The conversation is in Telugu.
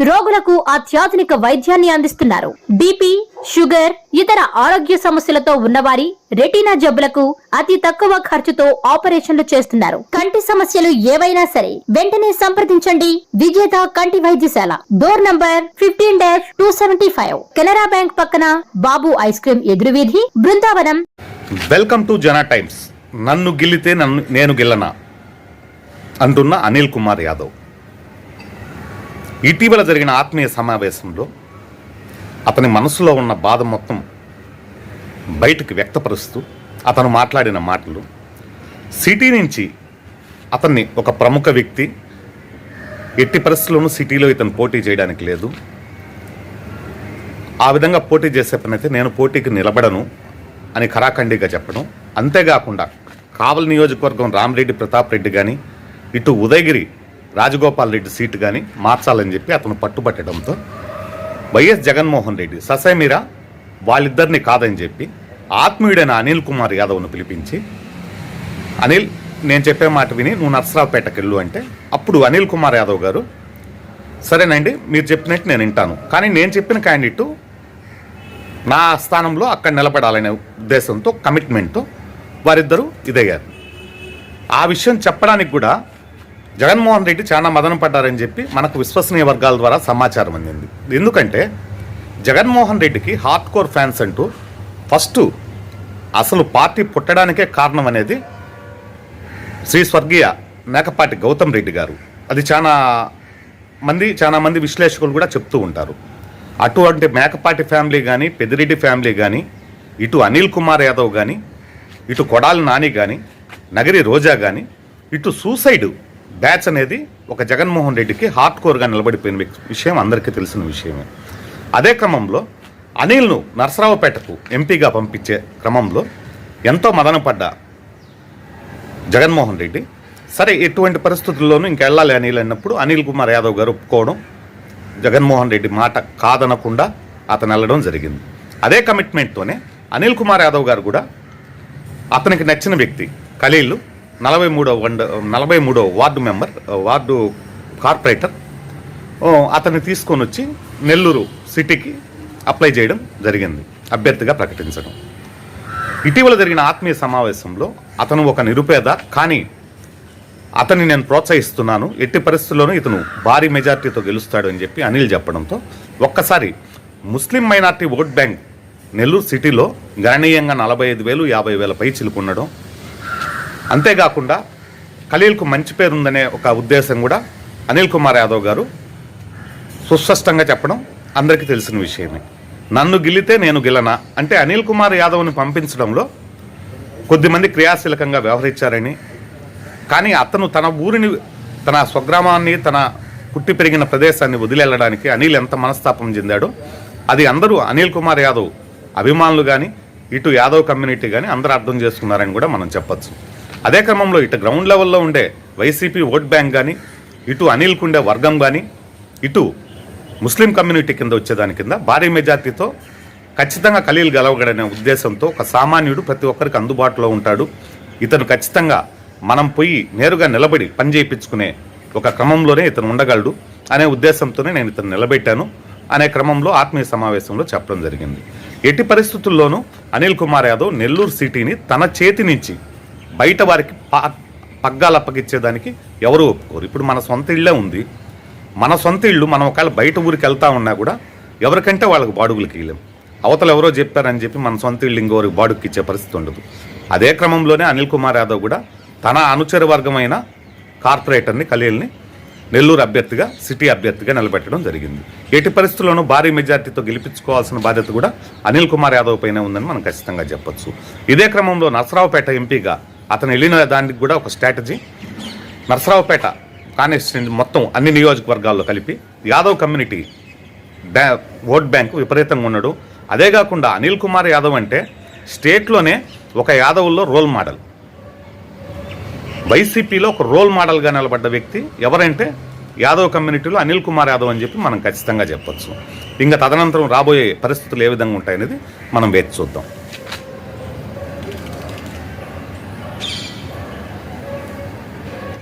రోగులకు అత్యాధునిక వైద్యాన్ని అందిస్తున్నారు. బీపీ షుగర్ ఇతర ఆరోగ్య సమస్యలతో ఉన్నవారి రెటీనా జబ్బులకు అతి తక్కువ ఖర్చుతో ఆపరేషన్లు చేస్తున్నారు. కంటి సమస్యలు ఏవైనా సరే వెంటనే సంప్రదించండి. విజేత కంటి వైద్యశాల. Door number fifteen dash two seventy five. Canara bank పక్కన Babu ice cream ఎదురువీధి Brindavanam. Welcome to Jana times. నన్ను గిల్లితే నన్ను నేను గిల్లనా? అంటున్న అనిల్ కుమార్ యాదవ్. ఇటీవల జరిగిన ఆత్మీయ సమావేశంలో అతని మనసులో ఉన్న బాధ మొత్తం బయటకు వ్యక్తపరుస్తూ అతను మాట్లాడిన మాటలు సిటీ నుంచి అతన్ని ఒక ప్రముఖ వ్యక్తి ఎట్టి పరిస్థితుల్లోనూ సిటీలో ఇతను పోటీ చేయడానికి లేదు. ఆ విధంగా పోటీ చేసే పనైతే నేను పోటీకి నిలబడను అని ఖరాఖండిగా చెప్పడం అంతేకాకుండా కావలి నియోజకవర్గం రామరెడ్డి ప్రతాప్ రెడ్డి కానీ ఇటు ఉదయగిరి రాజగోపాల్ రెడ్డి సీటు కానీ మార్చాలని చెప్పి అతను పట్టుబట్టడంతో వైఎస్ జగన్మోహన్ రెడ్డి ససేమిరా వాళ్ళిద్దరిని కాదని చెప్పి ఆత్మీయుడైన అనిల్ కుమార్ యాదవ్ను పిలిపించి అనిల్ నేను చెప్పే మాట విని నువ్వు నర్సరావుపేటకి వెళ్ళు అంటే అప్పుడు అనిల్ కుమార్ యాదవ్ గారు సరేనండి మీరు చెప్పినట్టు నేను వింటాను. కానీ నేను చెప్పిన క్యాండిడేట్ నా స్థానంలో అక్కడ నిలబడాలనే ఉద్దేశంతో కమిట్మెంట్తో వారిద్దరూ ఇదయ్యారు. ఆ విషయం చెప్పడానికి కూడా జగన్మోహన్ రెడ్డి చాలా మదన పడ్డారని చెప్పి మనకు విశ్వసనీయ వర్గాల ద్వారా సమాచారం అందింది. ఎందుకంటే జగన్మోహన్ రెడ్డికి హార్డ్ కోర్ ఫ్యాన్స్ అంటూ ఫస్ట్ అసలు పార్టీ పుట్టడానికే కారణం అనేది శ్రీ స్వర్గీయ మేకపాటి గౌతమ్ రెడ్డి గారు. అది చాలా మంది చాలా మంది విశ్లేషకులు కూడా చెప్తూ ఉంటారు. అటువంటి మేకపాటి ఫ్యామిలీ కానీ పెద్దిరెడ్డి ఫ్యామిలీ కానీ ఇటు అనిల్ కుమార్ యాదవ్ కానీ ఇటు కొడాలి నాని కానీ నగరి రోజా కానీ ఇటు సూసైడ్ బ్యాచ్ అనేది ఒక జగన్మోహన్ రెడ్డికి హార్డ్ కోర్గా నిలబడిపోయిన విషయం అందరికీ తెలిసిన విషయమే. అదే క్రమంలో అనిల్ను నరసరావుపేటకు ఎంపీగా పంపించే క్రమంలో ఎంతో మదనపడ్డ జగన్మోహన్ రెడ్డి సరే ఎటువంటి పరిస్థితుల్లోనూ ఇంకెళ్ళాలి అనిల్ అన్నప్పుడు అనిల్ కుమార్ యాదవ్ గారు ఒప్పుకోవడం జగన్మోహన్ రెడ్డి మాట కాదనకుండా అతను వెళ్ళడం జరిగింది. అదే కమిట్మెంట్తోనే అనిల్ కుమార్ యాదవ్ గారు కూడా అతనికి నచ్చిన వ్యక్తి ఖలీలు నలభై మూడో వండ నలభై మూడో వార్డు మెంబర్ వార్డు కార్పొరేటర్ అతన్ని తీసుకొని వచ్చి నెల్లూరు సిటీకి అప్లై చేయడం జరిగింది అభ్యర్థిగా ప్రకటించడం. ఇటీవల జరిగిన ఆత్మీయ సమావేశంలో అతను ఒక నిరుపేద కానీ అతన్ని నేను ప్రోత్సహిస్తున్నాను ఎట్టి పరిస్థితుల్లోనూ ఇతను భారీ మెజార్టీతో గెలుస్తాడు అని చెప్పి అనిల్ చెప్పడంతో ఒక్కసారి Muslim minority vote bank Nellore సిటీలో గణనీయంగా నలభై ఐదు వేలు యాభై వేల పై చిలుకున్నడం అంతేకాకుండా ఖలీల్కు మంచి పేరు ఉందనే ఒక ఉద్దేశం కూడా అనిల్ కుమార్ యాదవ్ గారు సుస్పష్టంగా చెప్పడం అందరికీ తెలిసిన విషయమే. నన్ను గిల్లితే నేను గిలనా అంటే అనిల్ కుమార్ యాదవ్ని పంపించడంలో కొద్దిమంది క్రియాశీలకంగా వ్యవహరించారని. కానీ అతను తన ఊరిని తన స్వగ్రామాన్ని తన పుట్టి పెరిగిన ప్రదేశాన్ని వదిలేళ్ళడానికి అనిల్ ఎంత మనస్తాపం చెందాడో అది అందరూ అనిల్ కుమార్ యాదవ్ అభిమానులు కానీ ఇటు యాదవ్ కమ్యూనిటీ కానీ అందరూ అర్థం చేసుకున్నారని కూడా మనం చెప్పొచ్చు. అదే క్రమంలో ఇటు గ్రౌండ్ లెవెల్లో ఉండే వైసీపీ ఓట్ బ్యాంక్ కానీ ఇటు అనిల్ ఉండే వర్గం కానీ ఇటు ముస్లిం కమ్యూనిటీ కింద వచ్చేదాని కింద భారీ మెజార్టీతో ఖచ్చితంగా ఖలీల్ గెలవగడనే ఉద్దేశంతో ఒక సామాన్యుడు ప్రతి ఒక్కరికి అందుబాటులో ఉంటాడు. ఇతను ఖచ్చితంగా మనం పోయి నేరుగా నిలబడి పని చేయించుకునే ఒక క్రమంలోనే ఇతను ఉండగలడు అనే ఉద్దేశంతోనే నేను ఇతను నిలబెట్టాను అనే క్రమంలో ఆత్మీయ సమావేశంలో చెప్పడం జరిగింది. ఎట్టి పరిస్థితుల్లోనూ అనిల్ కుమార్ యాదవ్ నెల్లూరు సిటీని తన చేతి నుంచి బయట వారికి పగ్గాలు అప్పగిచ్చేదానికి ఎవరు ఒప్పుకోరు. ఇప్పుడు మన సొంత ఇళ్ళే ఉంది. మన సొంత ఇల్లు మనం ఒకవేళ బయట ఊరికి వెళ్తా ఉన్నా కూడా ఎవరికంటే వాళ్ళకి బాడుగులకి ఇవ్వలేం అవతల ఎవరో చెప్పారని చెప్పి మన సొంత ఇల్లు ఇంకోరికి బాడుగుకి ఇచ్చే పరిస్థితి ఉండదు. అదే క్రమంలోనే అనిల్ కుమార్ యాదవ్ కూడా తన అనుచర వర్గమైన కార్పొరేటర్ని ఖలీల్ని నెల్లూరు అభ్యర్థిగా సిటీ అభ్యర్థిగా నిలబెట్టడం జరిగింది. ఎట్టి పరిస్థితుల్లోనూ భారీ మెజార్టీతో గెలిపించుకోవాల్సిన బాధ్యత కూడా అనిల్ కుమార్ యాదవ్ పైన ఉందని మనం ఖచ్చితంగా చెప్పొచ్చు. ఇదే క్రమంలో నరసరావుపేట ఎంపీగా అతను వెళ్ళిన దానికి కూడా ఒక స్ట్రాటజీ. నరసరావుపేట కాన్స్టిట్యూన్సీ మొత్తం అన్ని నియోజకవర్గాల్లో కలిపి యాదవ్ కమ్యూనిటీ బ్యా ఓట్ బ్యాంక్ విపరీతంగా ఉన్నాడు. అదే కాకుండా అనిల్ కుమార్ యాదవ్ అంటే స్టేట్లోనే ఒక యాదవుల్లో రోల్ మోడల్. వైసీపీలో ఒక రోల్ మోడల్గా నిలబడ్డ వ్యక్తి ఎవరంటే యాదవ్ కమ్యూనిటీలో అనిల్ కుమార్ యాదవ్ అని చెప్పి మనం ఖచ్చితంగా చెప్పొచ్చు. ఇంకా తదనంతరం రాబోయే పరిస్థితులు ఏ విధంగా ఉంటాయనేది మనం వేచి చూద్దాం.